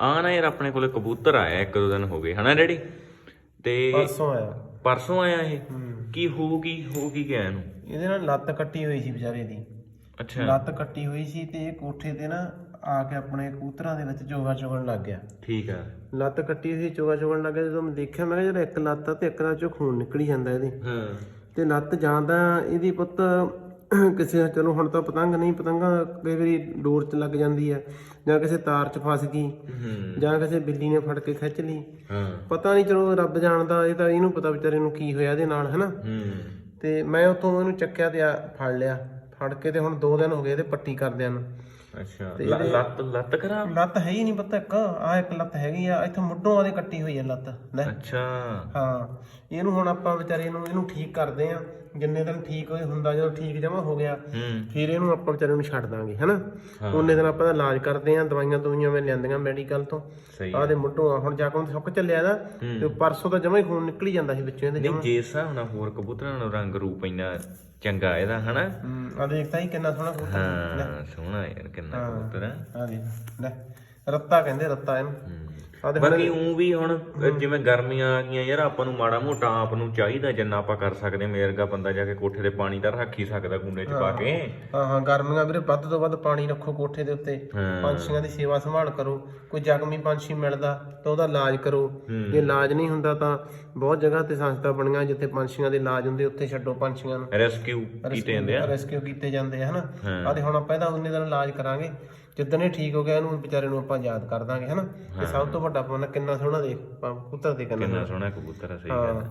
ਆ ਨਾ ਯਾਰ ਆਪਣੇ ਕੋਲੇ ਕਬੂਤਰ ਆਇਆ ਇੱਕ ਦੋ ਦਿਨ ਹੋ ਗਏ ਹਨਾ ਡੈਡੀ? ਤੇ ਪਰਸੋਂ ਆਇਆ। ਪਰਸੋਂ ਆਇਆ ਇਹ? ਕੀ ਹੋ ਕੀ ਹੋ ਕੀ ਗਿਆ ਇਹਨੂੰ? ਇਹਦੇ ਨਾਲ ਲੱਤ ਕੱਟੀ ਹੋਈ ਸੀ ਵਿਚਾਰੇ ਦੀ। ਅੱਛਾ। ਲੱਤ ਕੱਟੀ ਹੋਈ ਸੀ ਤੇ ਇਹ ਕੋਠੇ ਤੇ ਨਾ ਆ ਕੇ ਆਪਣੇ ਕਬੂਤਰਾਂ ਦੇ ਵਿੱਚ ਚੋਗਾ ਚੁਗਣ ਲੱਗ ਗਿਆ। ਠੀਕ ਆ। ਲੱਤ ਕੱਟੀ ਸੀ ਚੋਗਾ ਚੁਗਣ ਲੱਗ ਗਿਆ ਜਦੋਂ ਮੈਂ ਦੇਖਿਆ ਮੈਂ ਕਿਹਾ ਜਿਹੜਾ ਇੱਕ ਲੱਤ ਤੇ ਇੱਕ ਲੱਤ ਚੋਂ ਖੂਨ ਨਿਕਲੀ ਜਾਂਦਾ ਇਹਦੇ। ਹਾਂ। ਤੇ ਲੱਤ ਜਾਂਦਾ ਇਹਦੀ ਪੁੱਤ ਕਿਸੇ ਚਲੋ ਹੁਣ ਤਾਂ ਪਤੰਗ ਨਹੀਂ ਪਤੰਗਾ ਕਈ ਵਾਰੀ ਡੋਰ 'ਚ ਲੱਗ ਜਾਂਦੀ ਹੈ ਜਾਂ ਕਿਸੇ ਤਾਰ 'ਚ ਫਸ ਗਈ ਜਾਂ ਕਿਸੇ ਬਿੱਲੀ ਨੇ ਫੜ ਕੇ ਖਿੱਚ ਲਈ। ਪਤਾ ਨਹੀਂ ਚਲੋ ਰੱਬ ਜਾਣਦਾ ਇਹ ਤਾਂ ਇਹਨੂੰ ਪਤਾ ਵਿਚਾਰੇ ਨੂੰ ਕੀ ਹੋਇਆ ਇਹਦੇ ਨਾਲ ਹਨਾ? ਤੇ ਮੈਂ ਉਤੋਂ ਇਹਨੂੰ ਚੱਕਿਆ ਤੇ ਫੜ ਲਿਆ। ਫੜ ਕੇ ਤੇ ਹੁਣ 2 ਦਿਨ ਹੋ ਗਏ ਇਹਦੇ ਪੱਟੀ ਕਰਦਿਆਂ ਨੂੰ। ਅੱਛਾ ਲ- ਲੱਤ ਲੱਤ ਖਰਾਬ? ਲੱਤ ਹੈ ਹੀ ਨਹੀਂ ਪਤਾ ਇੱਕ। ਆ ਇੱਕ ਲੱਤ ਹੈਗੀ ਆ ਇੱਥੇ ਮੁੱਢੋਂ ਆਦੇ ਕੱਟੀ ਹੋਈ ਆ ਲੱਤ ਲੈ। ਅੱਛਾ। ਹਾਂ ਇਹਨੂੰ ਹੁਣ ਆਪਾਂ ਵਿਚਾਰੇ ਨੂੰ ਇਹਨੂੰ ਠੀਕ ਕਰਦੇ ਆ। ਜਿੰਨੇ ਦਿਨ ਠੀਕ ਹੋਏ ਹੁੰਦਾ ਜਦੋਂ ਠੀਕ ਜਮਾ ਹੋ ਗਿਆ ਹੂੰ। ਫਿਰ ਇਹਨੂੰ ਆਪਾਂ ਵਿਚਾਰੇ ਨੂੰ ਛੱਡ ਦਾਂਗੇ ਹਨਾ? ਉਹਨੇ ਦਿਨ ਆਪਾਂ ਦਾ ਇਲਾਜ ਕਰਦੇ ਆ ਦਵਾਈਆਂ ਦਵਾਈਆਂ ਮੈਂ ਲਿਆਂਦੀਆਂ ਮੈਡੀਕਲ ਤੋਂ। ਸਹੀ ਆਦੇ ਮੁੱਢੋਂ ਆ ਹੁਣ ਜਾ ਕੇ ਸੁੱਕ ਚੱਲਿਆ ਦਾ ਤੇ ਪਰਸੋਂ ਤਾਂ ਜਮਾ ਹੀ ਖੂਨ ਨਿਕਲੀ ਜਾਂਦਾ ਸੀ ਵਿੱਚੋਂ ਇਹਦੇ ਨਹੀਂ ਜੇ ਹਿਸਾਬ ਨਾਲ ਹੋਰ ਕਬੂਤਰਾਂ ਨੂੰ ਰੰਗ ਰੂਪ ਇੰਨਾ ਚੰਗਾ ਇਹਦਾ ਹਨਾ? ਆ ਦੇਖਤਾ ਹੀ ਕਿੰਨਾ ਸੋਹਣਾ ਕਬੂਤਰ। ਹਾਂ ਸੋਹਣਾ ਯਾਰ ਕਿੰਨਾ ਕਬੂਤਰ ਹੈ। ਆ ਦੇਖ। ਲੈ। ਰੱਤਾ ਕਹਿੰਦੇ ਰੱਤਾ ਇਹਨੂੰ। ਹੂੰ। ਆ ਦੇਖ ਬਾਕੀ ਉਹ ਵੀ ਹੁਣ ਜਿਵੇਂ ਗਰਮੀਆਂ ਆ ਗਈਆਂ ਯਾਰ ਆਪਾਂ ਨੂੰ ਮਾੜਾ ਮੋਟਾ ਆਪ ਨੂੰ ਚਾਹੀਦਾ ਜਿੰਨਾ ਆਪਾਂ ਕਰ ਸਕਦੇ ਮੇਰਗਾ ਬੰਦਾ ਜਾ ਕੇ ਕੋਠੇ ਤੇ ਪਾਣੀ ਤਾਂ ਰੱਖ ਹੀ ਸਕਦਾ ਕੂਨੇ ਚ ਪਾ ਕੇ। ਹਾਂ ਹਾਂ ਗਰਮੀਆਂ ਵੀਰੇ ਵੱਧ ਤੋਂ ਵੱਧ ਪਾਣੀ ਰੱਖੋ ਕੋਠੇ ਦੇ ਉੱਤੇ। ਪੰਛੀਆਂ ਦੀ ਸੇਵਾ ਸੰਭਾਲ ਕਰੋ। ਕੋਈ ਜ਼ਖਮੀ ਪੰਛੀ ਮਿਲਦਾ ਤਾਂ ਉਹਦਾ ਇਲਾਜ ਕਰੋ। ਜੇ ਇਲਾਜ ਨਹੀਂ ਹੁੰਦਾ ਤਾਂ ਬਹੁਤ ਜਗ੍ਹਾ ਤੇ ਸੰਸਥਾ ਬਣੀਆਂ ਜਿੱਥੇ ਪੰਛੀਆਂ ਦੇ ਇਲਾਜ ਹੁੰਦੇ ਉੱਥੇ ਛੱਡੋ ਪੰਛੀਆਂ ਨੂੰ। ਰੈਸਕਿਊ ਕੀਤੇ ਜਾਂਦੇ ਆ। ਰੈਸਕਿਊ ਕੀਤੇ ਜਾਂਦੇ ਆ ਹਨਾ? ਹਾਂ। ਆ ਤੇ ਹੁਣ ਆਪਾਂ ਇਹਦਾ ਉਨੇ ਦਿਨ ਇਲਾਜ ਕਰਾਂਗੇ। ਜਿੱਦਣ ਇਹ ਠੀਕ ਹੋ ਗਿਆ ਇਹਨੂੰ ਵਿਚਾਰੇ ਨੂੰ ਆਪਾਂ ਯਾਦ ਕਰ ਦਾਂਗੇ ਹਨਾ? ਤੇ ਸਭ ਤੋਂ ਵੱਡਾ ਪੁੰਨ ਕਿੰਨਾ ਸੋਹਣਾ ਦੇਖ ਪੁੱਤਰ ਦੇ ਕੰਨ ਕਿੰਨਾ ਸੋਹਣਾ ਕਬੂਤਰ ਆ ਸਹੀ ਗੱਲ ਹਾਂ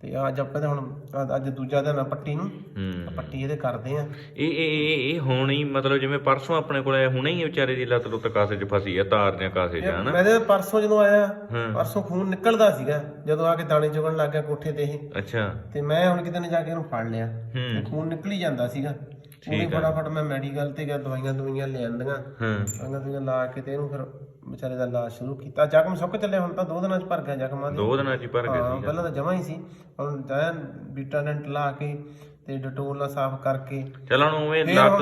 ਤੇ ਅੱਜ ਆਪਾਂ ਤੇ ਹੁਣ ਅੱਜ- ਅੱਜ ਦੂਜਾ ਦਿਨ ਆ ਪੱਟੀ ਨੂੰ। ਹੂੰ। ਪੱਟੀ ਇਹਦੇ ਕਰਦੇ ਆ ਇਹ ਇਹ ਇਹ ਇਹ ਹੁਣ ਹੀ ਮਤਲਬ ਜਿਵੇਂ ਪਰਸੋਂ ਆਪਣੇ ਕੋਲ ਆਇਆ ਹੁਣੇ ਹੀ ਵਿਚਾਰੇ ਦੀ ਲੱਤ ਲੁੱਤ ਕਾਸੇ 'ਚ ਫਸੀ ਆ ਤਾਰ ਜਾਂ ਕਾਸੇ 'ਚ ਹਨਾ? ਮੈਂ ਤੇ ਪਰਸੋਂ ਜਦੋਂ ਆਇਆ ਹਾਂ। ਪਰਸੋਂ ਖੂਨ ਨਿਕਲਦਾ ਸੀਗਾ ਜਦੋਂ ਆ ਕੇ ਦਾਣੇ ਚੁਗਣ ਲੱਗ ਗਿਆ ਕੋਠੇ ਤੇ ਇਹ। ਅੱਛਾ। ਤੇ ਮੈਂ ਹੁਣ ਕਿਤੇ ਨੇ ਜਾ ਕੇ ਇਹਨੂੰ ਫੜ ਲਿਆ। ਹੂੰ। ਖੂਨ ਨਿਕਲੀ ਜਾਂਦਾ ਸੀਗਾ। ਉਹਨੇ ਫਟਾਫਟ ਮੈਂ ਮੈਡੀਕਲ ਤੇ ਗਿਆ ਦਵਾਈਆਂ ਦਵਾਈਆਂ ਲੈ ਆਂਦੀਆਂ। ਹਾਂ। ਦਵਾਈਆਂ ਦਵਾਈਆਂ ਲਾ ਕੇ ਤੇ ਇਹਨੂੰ ਫਿਰ ਵਿਚਾਰੇ ਦਾ ਇਲਾਜ ਸ਼ੁਰੂ ਕੀਤਾ। ਜ਼ਖਮ ਸੁੱਕ ਚੱਲੇ ਹੁਣ ਤਾਂ ਦੋ ਦਿਨਾਂ ਚ ਭਰ ਗਿਆ ਜ਼ਖਮਾਂ ਦੇ ਦੋ ਦਿਨਾਂ 'ਚ ਹੀ ਭਰ ਸੀ ਪਹਿਲਾਂ ਤਾਂ ਜਮਾ ਹੀ ਸੀ। ਹੁਣ ਤਾਂ ਬੀਟਾਡੈਂਟ ਲਾ ਕੇ ਤੇ ਡਟੋਲ ਨਾਲ ਸਾਫ਼ ਕਰਕੇ। ਚਲ ਹੁਣ ਉਵੇਂ ਲੱਤ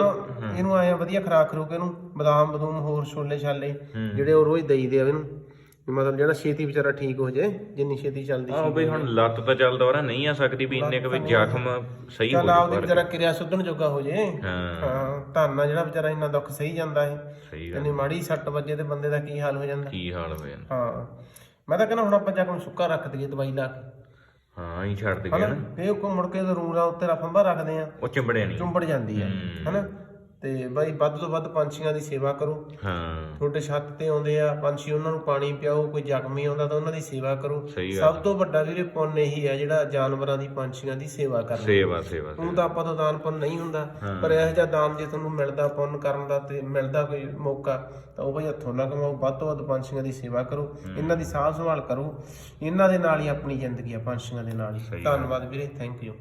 ਇਹਨੂੰ ਆਇਆ ਵਧੀਆ ਖਰਾਕ ਖਰੂਕ ਇਹਨੂੰ ਬਦਾਮ ਬਦੂਮ ਹੋਰ ਛੋਲੇ ਛਾਲੇ ਜਿਹੜੇ ਉਹ ਰੋਜ਼ ਦੇਈਦੇ ਆ ਇਹਨੂੰ। ਵੀ ਮਤਲਬ ਜਿਹੜਾ ਛੇਤੀ ਵਿਚਾਰਾ ਠੀਕ ਹੋ ਜਾਏ ਜਿੰਨੀ ਛੇਤੀ ਚੱਲਦੀ ਆਹ ਬਈ ਹੁਣ ਲੱਤ ਤਾਂ ਚੱਲ ਦੁਬਾਰਾ ਨਹੀਂ ਆ ਸਕਦੀ ਵੀ ਇੰਨੇ ਕੁ ਵੀ ਜ਼ਖਮ ਸਹੀ ਹੋ ਚੱਲ ਆਪਦੀ ਵਿਚਾਰਾ ਕਿਰਿਆ ਸੁੱਧਣ ਜੋਗਾ ਹੋ ਜੇ ਹਾਂ। ਹਾਂ ਧੰਨਾ ਜਿਹੜਾ ਵਿਚਾਰਾ ਇੰਨਾ ਦੁੱਖ ਸਹੀ ਜਾਂਦਾ ਹੈ ਸਹੀ ਗੱਲ। ਇੰਨੀ ਮਾੜੀ ਸੱਟ ਵੱਜੇ ਤੇ ਬੰਦੇ ਦਾ ਕੀ ਹਾਲ ਹੋ ਜਾਂਦਾ। ਕੀ ਹਾਲ ਹੋ ਜਾਂਦਾ। ਹਾਂ। ਮੈਂ ਤਾਂ ਕਹਿੰਦਾ ਹੁਣ ਆਪਾਂ ਜਾ ਕੇ ਸੁੱਕਾ ਰੱਖ ਦਈਏ ਦਵਾਈ ਲਾ ਕੇ। ਹਾਂ ਹੀ ਛੱਡ ਦੇ ਗਿਆ ਨਾ। ਫੇਰ ਕੋ ਮੁੜ ਕੇ ਰੂਰਾ ਉੱਤੇ ਰਫੰਬਾ ਰੱਖਦੇ ਆ। ਉਹ ਚਿੰਬੜਿਆ ਨਹੀਂ। ਚੁੰਬੜ ਜਾਂਦੀ ਆ। ਹੂੰ। ਹਨਾ? ਤੇ ਬਾਈ ਵੱਧ ਤੋਂ ਵੱਧ ਪੰਛੀਆਂ ਦੀ ਸੇਵਾ ਕਰੋ। ਹਾਂ। ਤੁਹਾਡੇ ਛੱਤ ਤੇ ਆਉਂਦੇ ਆ ਪੰਛੀ ਉਹਨਾਂ ਨੂੰ ਪਾਣੀ ਪਿਆਓ ਕੋਈ ਜ਼ਖਮੀ ਆਉਂਦਾ ਤਾਂ ਉਹਨਾਂ ਦੀ ਸੇਵਾ ਕਰੋ। ਸਹੀ ਸਭ ਤੋਂ ਵੱਡਾ ਵੀਰੇ ਪੁੰਨ ਇਹੀ ਹੈ ਜਿਹੜਾ ਜਾਨਵਰਾਂ ਦੀ ਪੰਛੀਆਂ ਦੀ ਸੇਵਾ ਕਰਨਾ। ਸੇਵਾ ਸੇਵਾ ਹੁਣ ਤਾਂ ਆਪਾਂ ਤੋਂ ਦਾਨ ਪੁੰਨ ਨਹੀਂ ਹੁੰਦਾ ਪਰ ਇਹੋ ਜਿਹਾ ਦਾਨ ਜੇ ਤੁਹਾਨੂੰ ਮਿਲਦਾ ਪੁੰਨ ਕਰਨ ਦਾ ਤੇ ਮਿਲਦਾ ਕੋਈ ਮੌਕਾ ਤਾਂ ਉਹ ਭਾਈ ਹੱਥੋਂ ਨਾ ਕਮਾਓ ਵੱਧ ਤੋਂ ਵੱਧ ਪੰਛੀਆਂ ਦੀ ਸੇਵਾ ਕਰੋ। ਇਹਨਾਂ ਦੀ ਸਾਂਭ ਸੰਭਾਲ ਕਰੋ। ਇਹਨਾਂ ਦੇ ਨਾਲ ਹੀ ਆਪਣੀ ਜ਼ਿੰਦਗੀ ਆ ਪੰਛੀਆਂ ਦੇ ਨਾਲ ਹੀ। ਧੰਨਵਾਦ ਵੀਰੇ ਥੈਂਕ ਯੂ।